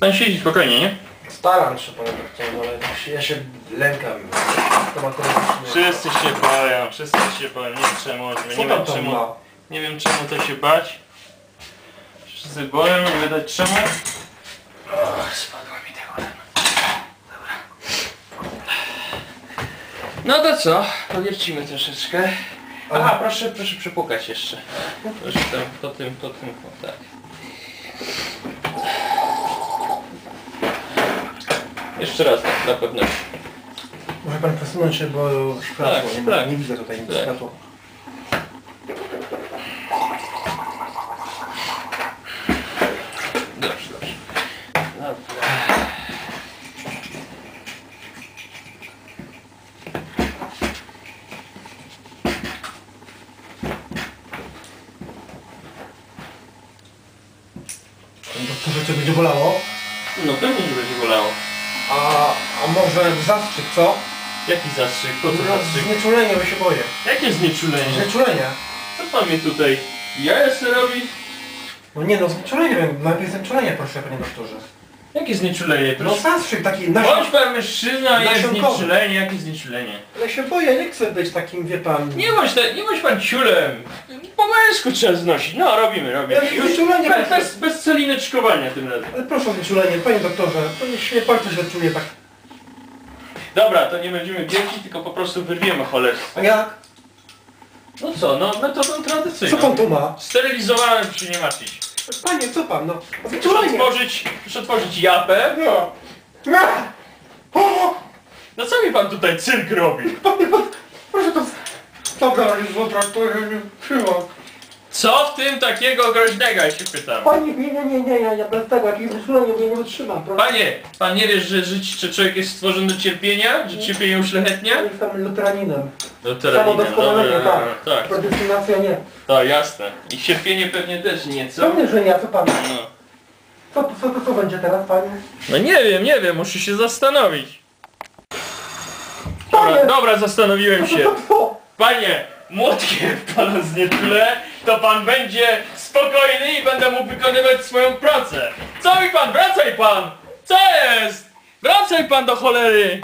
Pan siedzi spokojnie, nie? Staram się, panie doktorze, ale tak się- ja się lękam. Wszyscy się boją, wszyscy się boją, nie wiem czemu, nie wiem czemu, nie wiem czemu to się bać. Wszyscy boją, nie widać czemu. Spadła mi tego. No to co? Powiercimy troszeczkę. Aha, proszę, proszę przepukać jeszcze. Proszę tam, po tym, po tym, o, tak. Jeszcze raz, tak, na pewności. Może pan przesunąć się, bo światło, Tak, nie, ma- tak. nie widzę tutaj nic Tak. światła. Dobrze, dobrze. Dobra. Doktorze, co będzie bolało? No pewnie, że będzie bolało. A, a może zastrzyk, co? Jaki zastrzyk? Po co No, zastrzyk? znieczulenie, bo się boję. Jakie znieczulenie? Znieczulenie? Co pan mi tutaj jaja sobie robi? No nie no, znieczulenie, najpierw znieczulenie proszę, panie doktorze. Jakie znieczulenie? No Proszę. zastrzyk taki, na Bądź pan mężczyzna, jest znieczulenie, jakie znieczulenie? Ale się boję, nie chcę być takim, wie pan... Nie bądź, te, nie bądź pan ciulem. Po męsku trzeba znosić. No, robimy, robimy. Ja Już znieczulenie bez, proszę. bez, bez celineczkowania tym razem. Ale proszę o znieczulenie, panie doktorze, to nie się bardzo źle tak. Dobra, to nie będziemy wielki, tylko po prostu wyrwiemy cholerstwo. A jak? No co, no metodą tradycyjną. Co pan tu ma? Sterylizowałem, proszę się nie martwić. Panie, co pan, no? Proszę Znieczulenie! otworzyć, proszę otworzyć japę. No. No. O, No co mi pan tutaj cyrk robi? panie, pan, proszę to... Dobra, już dobra, to ja nie trzymam. Co w tym takiego groźnego, ja się pytam. Panie, nie, nie, nie, nie, ja, ja bez tego, jakieś bo ja nie wytrzymam, proszę. Panie, pan nie wiesz, że żyć, że człowiek jest stworzony do cierpienia? Że cierpienie uszlachetnia? Ja jestem luteraninem. No Samodoskonalenie, dobra, tak. tak. Predestynacja nie. Tak, jasne. I cierpienie pewnie też nieco. Pewnie, że nie, a co pan? No. Co, co, co, co będzie teraz, panie? no nie wiem, nie wiem, muszę się zastanowić. Dobra, Panie! dobra zastanowiłem Co, się. co, co? Panie, młotkiem pana znieczulę, to pan będzie spokojny i będę mógł wykonywać swoją pracę. Co mi pan, wracaj pan! Co jest? Wracaj pan do cholery!